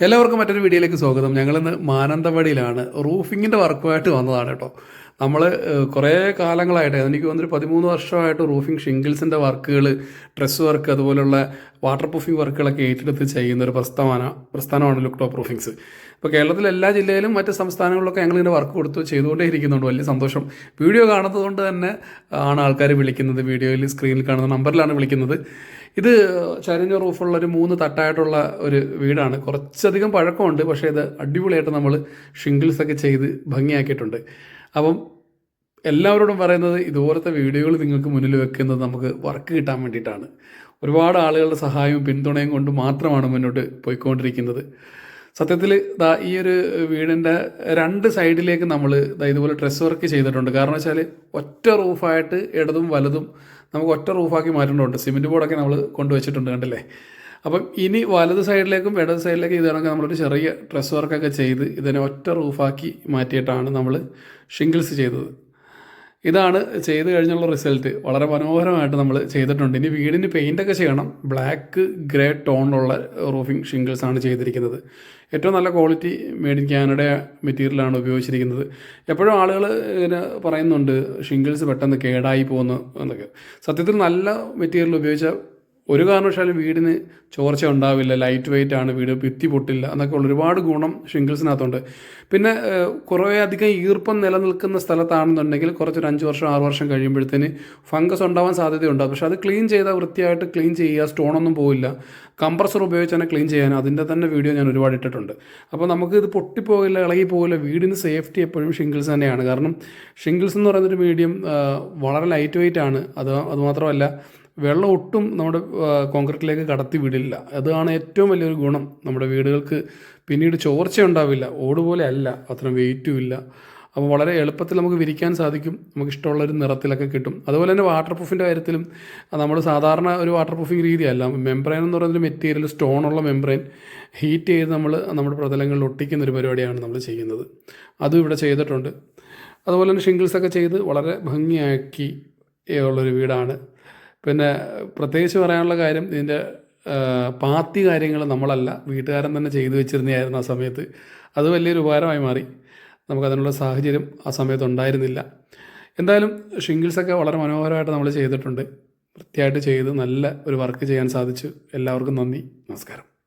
എല്ലാവർക്കും മറ്റൊരു വീഡിയോയിലേക്ക് സ്വാഗതം. ഞങ്ങളിന്ന് മാനന്തവാടിയിലാണ്. റൂഫിങ്ങിന്റെ വർക്കുമായിട്ട് വന്നതാണ് കേട്ടോ. നമ്മൾ കുറേ കാലങ്ങളായിട്ട് എനിക്ക് തോന്നുന്നൊരു പതിമൂന്ന് വർഷമായിട്ട് റൂഫിംഗ് ഷിംഗിൾസിന്റെ വർക്കുകൾ ഡ്രസ് വർക്ക് അതുപോലുള്ള വാട്ടർ പ്രൂഫിംഗ് വർക്കുകളൊക്കെ ഏറ്റെടുത്ത് ചെയ്യുന്ന ഒരു പ്രസ്ഥാന പ്രസ്ഥാനമാണ് ലുക്ക് ടോപ്പ് റൂഫിങ്സ്. ഇപ്പോൾ കേരളത്തിലെ എല്ലാ ജില്ലയിലും മറ്റ് സംസ്ഥാനങ്ങളിലൊക്കെ ഞങ്ങളിങ്ങനെ വർക്ക് കൊടുത്തു ചെയ്തുകൊണ്ടേ ഇരിക്കുന്നുണ്ട് വലിയ സന്തോഷം. വീഡിയോ കാണുന്നത് കൊണ്ട് തന്നെ ആണ് ആൾക്കാർ വിളിക്കുന്നത്. വീഡിയോയിൽ സ്ക്രീനിൽ കാണുന്ന നമ്പറിലാണ് വിളിക്കുന്നത്. ഇത് ചരിഞ്ഞ റൂഫുള്ള ഒരു മൂന്ന് തട്ടായിട്ടുള്ള ഒരു വീടാണ്. കുറച്ചധികം പഴക്കമുണ്ട് പക്ഷേ ഇത് അടിപൊളിയായിട്ട് നമ്മൾ ഷിംഗിൾസൊക്കെ ചെയ്ത് ഭംഗിയാക്കിയിട്ടുണ്ട്. അപ്പം എല്ലാവരോടും പറയുന്നത് ഇതുപോലത്തെ വീഡിയോകൾ നിങ്ങൾക്ക് മുന്നിൽ വെക്കുന്നത് നമുക്ക് വർക്ക് കിട്ടാൻ വേണ്ടിയിട്ടാണ്. ഒരുപാട് ആളുകളുടെ സഹായവും പിന്തുണയും കൊണ്ട് മാത്രമാണ് മുന്നോട്ട് പോയിക്കൊണ്ടിരിക്കുന്നത്. സത്യത്തിൽ ദാ ഈ ഒരു വീടിന്റെ രണ്ട് സൈഡിലേക്ക് നമ്മൾ ദാ ഇതുപോലെ ഡ്രസ് വർക്ക് ചെയ്തിട്ടുണ്ട്. കാരണം വെച്ചാൽ ഒറ്റ റൂഫായിട്ട് ഇടതും വലതും നമുക്ക് ഒറ്റ റൂഫാക്കി മാറ്റേണ്ടതുണ്ട്. സിമെന്റ് ബോർഡൊക്കെ നമ്മൾ കൊണ്ടുവച്ചിട്ടുണ്ട് കണ്ടില്ലേ? അപ്പം ഇനി വലത് സൈഡിലേക്കും ഇടത് സൈഡിലേക്കും ഇതാണെങ്കിൽ നമ്മളൊരു ചെറിയ ഡ്രസ് വർക്കൊക്കെ ചെയ്ത് ഇതിനെ ഒറ്റ റൂഫാക്കി മാറ്റിയിട്ടാണ് നമ്മൾ ഷിംഗിൾസ് ചെയ്തത്. ഇതാണ് ചെയ്ത് കഴിഞ്ഞുള്ള റിസൾട്ട് വളരെ മനോഹരമായിട്ട് നമ്മൾ ചെയ്തിട്ടുണ്ട്. ഇനി വീടിന് പെയിന്റൊക്കെ ചെയ്യണം. ബ്ലാക്ക് ഗ്രേ ടോണിലുള്ള റൂഫിംഗ് ഷിംഗിൾസ് ആണ് ചെയ്തിരിക്കുന്നത്. ഏറ്റവും നല്ല ക്വാളിറ്റി മെയ്ഡ് ഇൻ കാനഡ മെറ്റീരിയലാണ് ഉപയോഗിച്ചിരിക്കുന്നത്. എപ്പോഴും ആളുകൾ ഇങ്ങനെ പറയുന്നുണ്ട് ഷിംഗിൾസ് പെട്ടെന്ന് കേടായി പോകുന്നു എന്നൊക്കെ. സത്യത്തിൽ നല്ല മെറ്റീരിയൽ ഉപയോഗിച്ച ഒരു കാരണവശാലും വീടിന് ചോർച്ച ഉണ്ടാവില്ല ലൈറ്റ് വെയിറ്റ് ആണ് വീട് ഭിത്തി പൊട്ടില്ല എന്നൊക്കെ ഉള്ള ഒരുപാട് ഗുണം ഷിംഗിൾസിനകത്തുണ്ട് പിന്നെ കുറേ അധികം ഈർപ്പം നിലനിൽക്കുന്ന സ്ഥലത്താണെന്നുണ്ടെങ്കിൽ കുറച്ചൊരു അഞ്ച് വർഷം ആറ് വർഷം കഴിയുമ്പോഴത്തേന് ഫംഗസ് ഉണ്ടാവാൻ സാധ്യതയുണ്ട്. പക്ഷെ അത് ക്ലീൻ ചെയ്താൽ വൃത്തിയായിട്ട് ക്ലീൻ ചെയ്യുക സ്റ്റോണൊന്നും പോവില്ല. കംപ്രസർ ഉപയോഗിച്ച് തന്നെ ക്ലീൻ ചെയ്യാൻ അതിന്റെ തന്നെ വീഡിയോ ഞാൻ ഒരുപാട് ഇട്ടിട്ടുണ്ട്. അപ്പോൾ നമുക്ക് ഇത് പൊട്ടിപ്പോകില്ല ഇളകി പോകില്ല വീടിന് സേഫ്റ്റി എപ്പോഴും ഷിംഗിൾസ് തന്നെയാണ്. കാരണം ഷിംഗിൾസ് എന്ന് പറയുന്നൊരു മീഡിയം വളരെ ലൈറ്റ് വെയിറ്റ് ആണ്. അത് അതുമാത്രമല്ല വെള്ളം ഒട്ടും നമ്മുടെ കോൺക്രീറ്റിലേക്ക് കടത്തി വിടില്ല അതാണ് ഏറ്റവും വലിയൊരു ഗുണം നമ്മുടെ വീടുകൾക്ക്. പിന്നീട് ചോർച്ച ഉണ്ടാവില്ല. ഓട് പോലെ അല്ല അത്ര വെയിറ്റും ഇല്ല. അപ്പോൾ വളരെ എളുപ്പത്തിൽ നമുക്ക് വിരിക്കാൻ സാധിക്കും. നമുക്ക് ഇഷ്ടമുള്ള ഒരു നിറത്തിലൊക്കെ കിട്ടും. അതുപോലെ തന്നെ വാട്ടർ പ്രൂഫിന്റെ കാര്യത്തിലും നമ്മൾ സാധാരണ ഒരു വാട്ടർ പ്രൂഫിങ് രീതിയല്ല. മെംബ്രെയിൻ എന്ന് പറയുന്നൊരു മെറ്റീരിയൽ സ്റ്റോണുള്ള മെംബ്രെയിൻ ഹീറ്റ് ചെയ്ത് നമ്മൾ നമ്മുടെ പ്രതലങ്ങളിൽ ഒട്ടിക്കുന്ന ഒരു പരിപാടിയാണ് നമ്മൾ ചെയ്യുന്നത്. അതും ഇവിടെ ചെയ്തിട്ടുണ്ട്. അതുപോലെ തന്നെ ഷിംഗിൾസൊക്കെ ചെയ്ത് വളരെ ഭംഗിയാക്കി ഉള്ളൊരു വീടാണ്. പിന്നെ പ്രത്യേകിച്ച് പറയാനുള്ള കാര്യം ഇതിന്റെ പാർട്ടി കാര്യങ്ങൾ നമ്മളല്ല. വീട്ടുകാരൻ തന്നെ ചെയ്തു വെച്ചിരുന്നതായിരുന്നു ആ സമയത്ത്. അത് വലിയൊരു ഉപകാരമായി മാറി. നമുക്കതിനുള്ള സാഹചര്യം ആ സമയത്ത് ഉണ്ടായിരുന്നില്ല. എന്തായാലും ഷിംഗിൾസൊക്കെ വളരെ മനോഹരമായിട്ട് നമ്മൾ ചെയ്തിട്ടുണ്ട്. വൃത്തിയായിട്ട് ചെയ്ത് നല്ല ഒരു വർക്ക് ചെയ്യാൻ സാധിച്ചു. എല്ലാവർക്കും നന്ദി. നമസ്കാരം.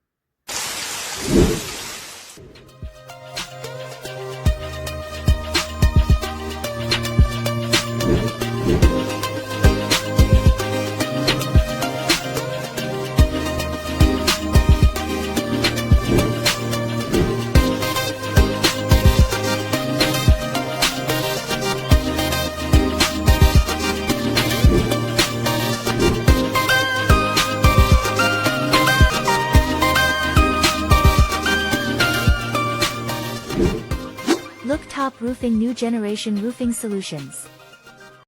Top Roofing New Generation Roofing Solutions.